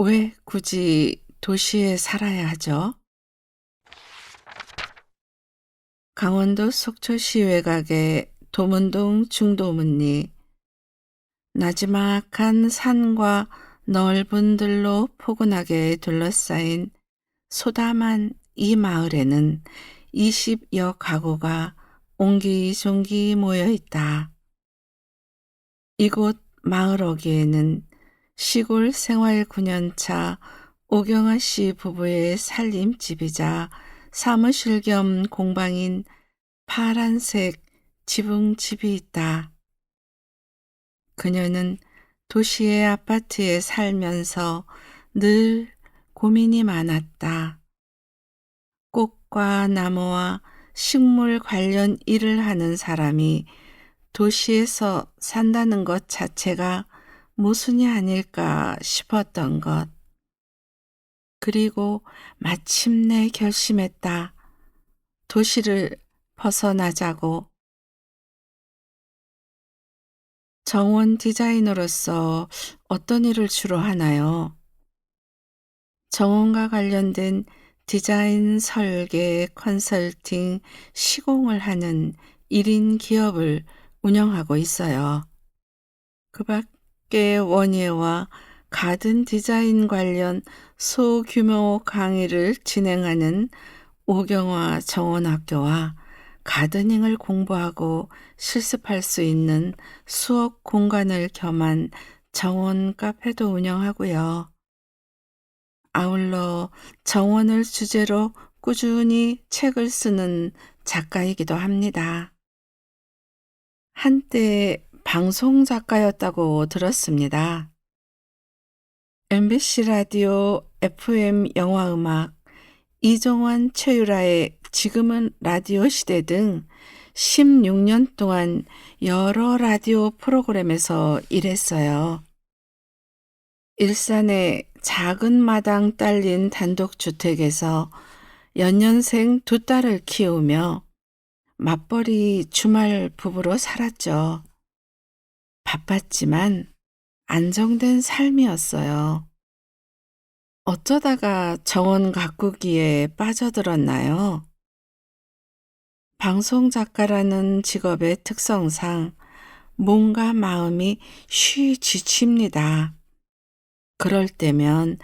왜 굳이 도시에 살아야 하죠? 강원도 속초시 외곽의 도문동 중도문리 나지막한 산과 넓은 들로 포근하게 둘러싸인 소담한 이 마을에는 20여 가구가 옹기종기 모여 있다. 이곳 마을 어귀에는 시골 생활 9년차 오경아 씨 부부의 살림집이자 사무실 겸 공방인 파란색 지붕집이 있다. 그녀는 도시의 아파트에 살면서 늘 고민이 많았다. 꽃과 나무와 식물 관련 일을 하는 사람이 도시에서 산다는 것 자체가 모순이 아닐까 싶었던 것. 그리고 마침내 결심했다. 도시를 벗어나자고. 정원 디자이너로서 어떤 일을 주로 하나요? 정원과 관련된 디자인 설계, 컨설팅, 시공을 하는 1인 기업을 운영하고 있어요. 그 밖 에 원예와 가든 디자인 관련 소규모 강의를 진행하는 오경화 정원학교와 가드닝을 공부하고 실습할 수 있는 수업 공간을 겸한 정원 카페도 운영하고요. 아울러 정원을 주제로 꾸준히 책을 쓰는 작가이기도 합니다. 한때 방송 작가였다고 들었습니다. MBC 라디오 FM 영화음악 이종환 최유라의 지금은 라디오 시대 등 16년 동안 여러 라디오 프로그램에서 일했어요. 일산의 작은 마당 딸린 단독주택에서 연년생 두 딸을 키우며 맞벌이 주말 부부로 살았죠. 바빴지만 안정된 삶이었어요. 어쩌다가 정원 가꾸기에 빠져들었나요? 방송 작가라는 직업의 특성상 몸과 마음이 쉬 지칩니다. 그럴 때면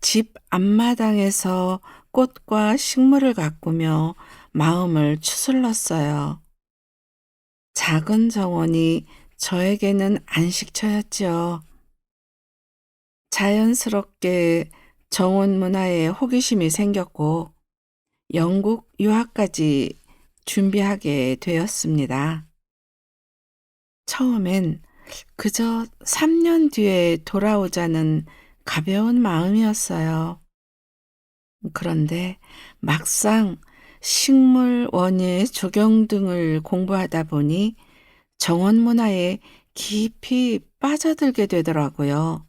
집 앞마당에서 꽃과 식물을 가꾸며 마음을 추슬렀어요. 작은 정원이 저에게는 안식처였지요. 자연스럽게 정원 문화에 호기심이 생겼고 영국 유학까지 준비하게 되었습니다. 처음엔 그저 3년 뒤에 돌아오자는 가벼운 마음이었어요. 그런데 막상 식물 원예 조경 등을 공부하다 보니 정원 문화에 깊이 빠져들게 되더라고요.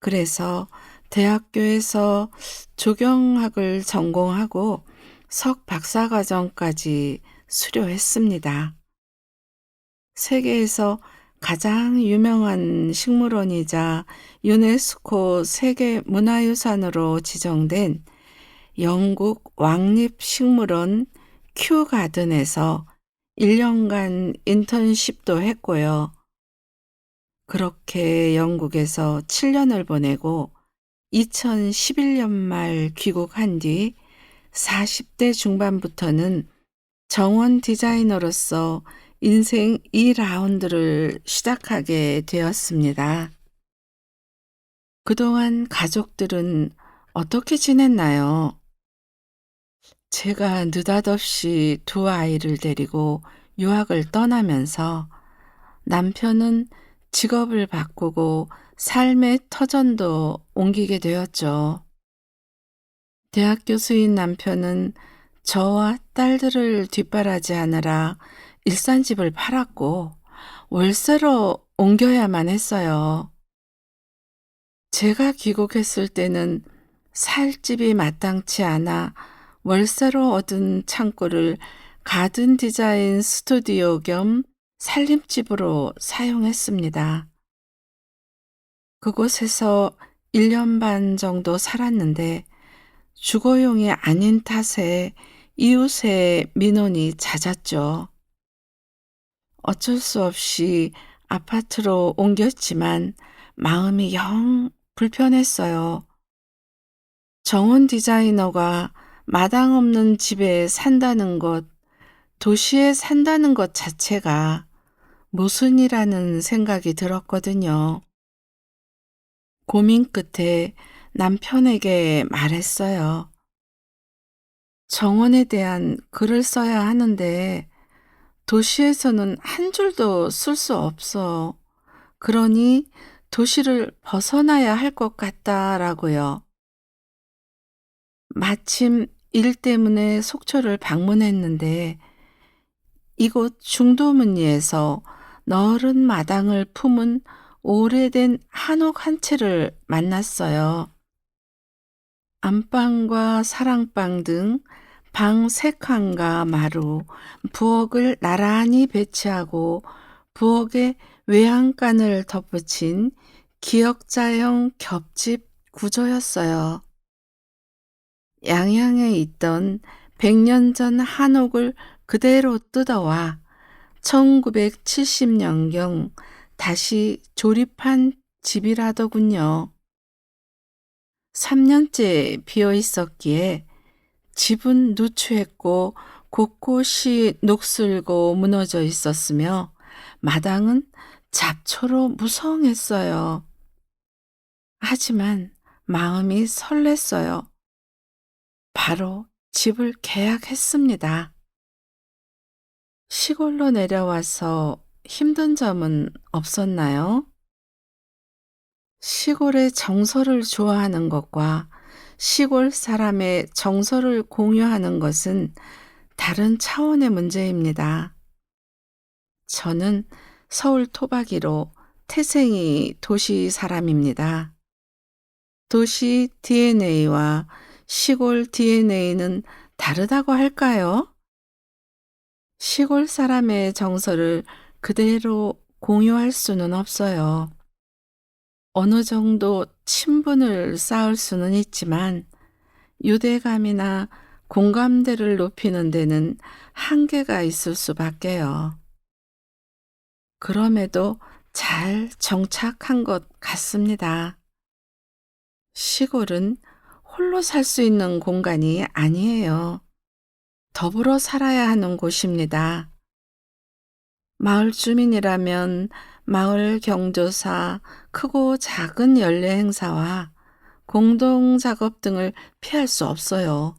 그래서 대학교에서 조경학을 전공하고 석 박사과정까지 수료했습니다. 세계에서 가장 유명한 식물원이자 유네스코 세계 문화유산으로 지정된 영국 왕립식물원 큐 가든에서 1년간 인턴십도 했고요. 그렇게 영국에서 7년을 보내고 2011년 말 귀국한 뒤 40대 중반부터는 정원 디자이너로서 인생 2라운드를 시작하게 되었습니다. 그동안 가족들은 어떻게 지냈나요? 제가 느닷없이 두 아이를 데리고 유학을 떠나면서 남편은 직업을 바꾸고 삶의 터전도 옮기게 되었죠. 대학 교수인 남편은 저와 딸들을 뒷바라지하느라 일산집을 팔았고 월세로 옮겨야만 했어요. 제가 귀국했을 때는 살 집이 마땅치 않아 월세로 얻은 창고를 가든 디자인 스튜디오 겸 살림집으로 사용했습니다. 그곳에서 1년 반 정도 살았는데 주거용이 아닌 탓에 이웃의 민원이 잦았죠. 어쩔 수 없이 아파트로 옮겼지만 마음이 영 불편했어요. 정원 디자이너가 마당 없는 집에 산다는 것, 도시에 산다는 것 자체가 모순이라는 생각이 들었거든요. 고민 끝에 남편에게 말했어요. 정원에 대한 글을 써야 하는데 도시에서는 한 줄도 쓸 수 없어. 그러니 도시를 벗어나야 할 것 같다라고요. 마침 일 때문에 속초를 방문했는데 이곳 중도문리에서 너른 마당을 품은 오래된 한옥 한 채를 만났어요. 안방과 사랑방 등 방 세 칸과 마루, 부엌을 나란히 배치하고 부엌에 외양간을 덧붙인 기역자형 겹집 구조였어요. 양양에 있던 100년 전 한옥을 그대로 뜯어와 1970년경 다시 조립한 집이라더군요. 3년째 비어 있었기에 집은 누추했고 곳곳이 녹슬고 무너져 있었으며 마당은 잡초로 무성했어요. 하지만 마음이 설렜어요. 바로 집을 계약했습니다. 시골로 내려와서 힘든 점은 없었나요? 시골의 정서를 좋아하는 것과 시골 사람의 정서를 공유하는 것은 다른 차원의 문제입니다. 저는 서울 토박이로 태생이 도시 사람입니다. 도시 DNA와 시골 DNA는 다르다고 할까요? 시골 사람의 정서를 그대로 공유할 수는 없어요. 어느 정도 친분을 쌓을 수는 있지만 유대감이나 공감대를 높이는 데는 한계가 있을 수밖에요. 그럼에도 잘 정착한 것 같습니다. 시골은 홀로 살 수 있는 공간이 아니에요. 더불어 살아야 하는 곳입니다. 마을 주민이라면 마을 경조사, 크고 작은 연례 행사와 공동 작업 등을 피할 수 없어요.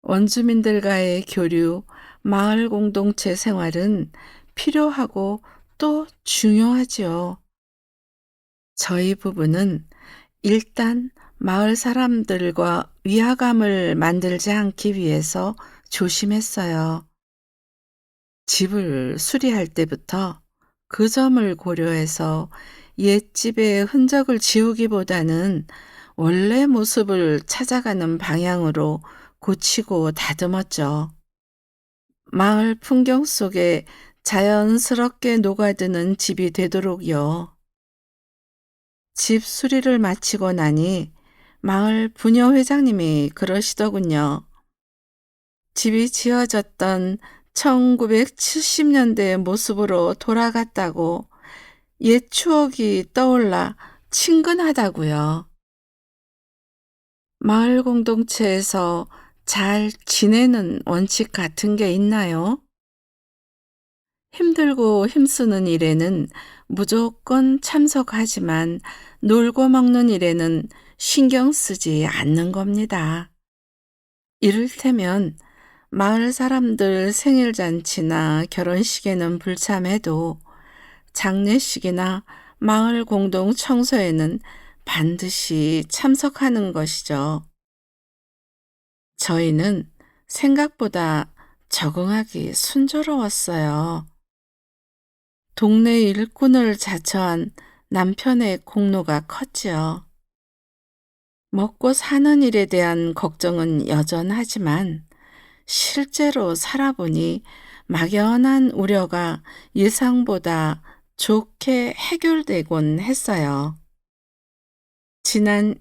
원주민들과의 교류, 마을 공동체 생활은 필요하고 또 중요하지요. 저희 부부는 일단 마을 사람들과 위화감을 만들지 않기 위해서 조심했어요. 집을 수리할 때부터 그 점을 고려해서 옛집의 흔적을 지우기보다는 원래 모습을 찾아가는 방향으로 고치고 다듬었죠. 마을 풍경 속에 자연스럽게 녹아드는 집이 되도록요. 집 수리를 마치고 나니 마을 부녀 회장님이 그러시더군요. 집이 지어졌던 1970년대의 모습으로 돌아갔다고 옛 추억이 떠올라 친근하다고요. 마을 공동체에서 잘 지내는 원칙 같은 게 있나요? 힘들고 힘쓰는 일에는 무조건 참석하지만 놀고 먹는 일에는 신경 쓰지 않는 겁니다. 이를테면 마을 사람들 생일잔치나 결혼식에는 불참해도 장례식이나 마을 공동 청소에는 반드시 참석하는 것이죠. 저희는 생각보다 적응하기 순조로웠어요. 동네 일꾼을 자처한 남편의 공로가 컸지요. 먹고 사는 일에 대한 걱정은 여전하지만 실제로 살아보니 막연한 우려가 예상보다 좋게 해결되곤 했어요. 지난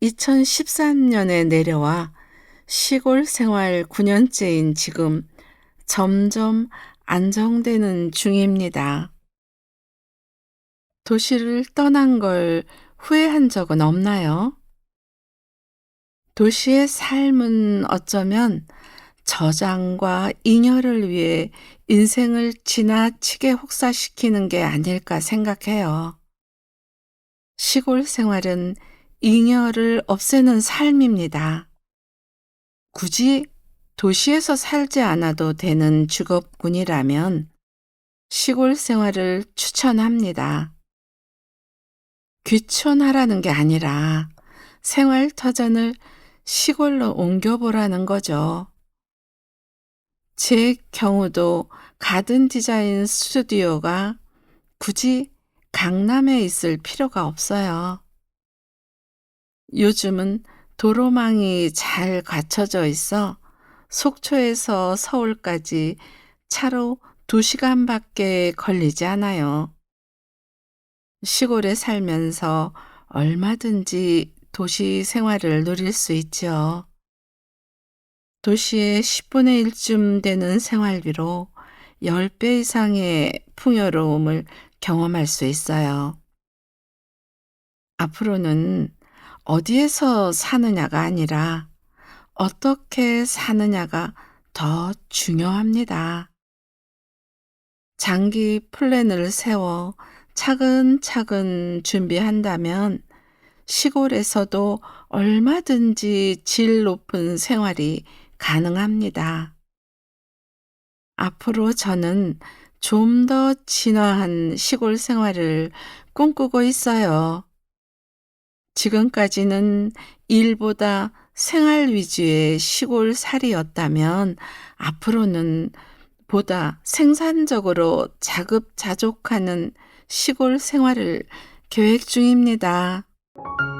2013년에 내려와 시골 생활 9년째인 지금 점점 안정되는 중입니다. 도시를 떠난 걸 후회한 적은 없나요? 도시의 삶은 어쩌면 저장과 잉여를 위해 인생을 지나치게 혹사시키는 게 아닐까 생각해요. 시골 생활은 잉여를 없애는 삶입니다. 굳이 도시에서 살지 않아도 되는 직업군이라면 시골 생활을 추천합니다. 귀촌하라는 게 아니라 생활 터전을 시골로 옮겨보라는 거죠. 제 경우도 가든 디자인 스튜디오가 굳이 강남에 있을 필요가 없어요. 요즘은 도로망이 잘 갖춰져 있어 속초에서 서울까지 차로 2시간밖에 걸리지 않아요. 시골에 살면서 얼마든지 도시 생활을 누릴 수 있죠. 도시의 10분의 1쯤 되는 생활비로 10배 이상의 풍요로움을 경험할 수 있어요. 앞으로는 어디에서 사느냐가 아니라 어떻게 사느냐가 더 중요합니다. 장기 플랜을 세워 차근차근 준비한다면 시골에서도 얼마든지 질 높은 생활이 가능합니다. 앞으로 저는 좀 더 진화한 시골 생활을 꿈꾸고 있어요. 지금까지는 일보다 생활 위주의 시골 살이였다면 앞으로는 보다 생산적으로 자급자족하는 시골 생활을 계획 중입니다. you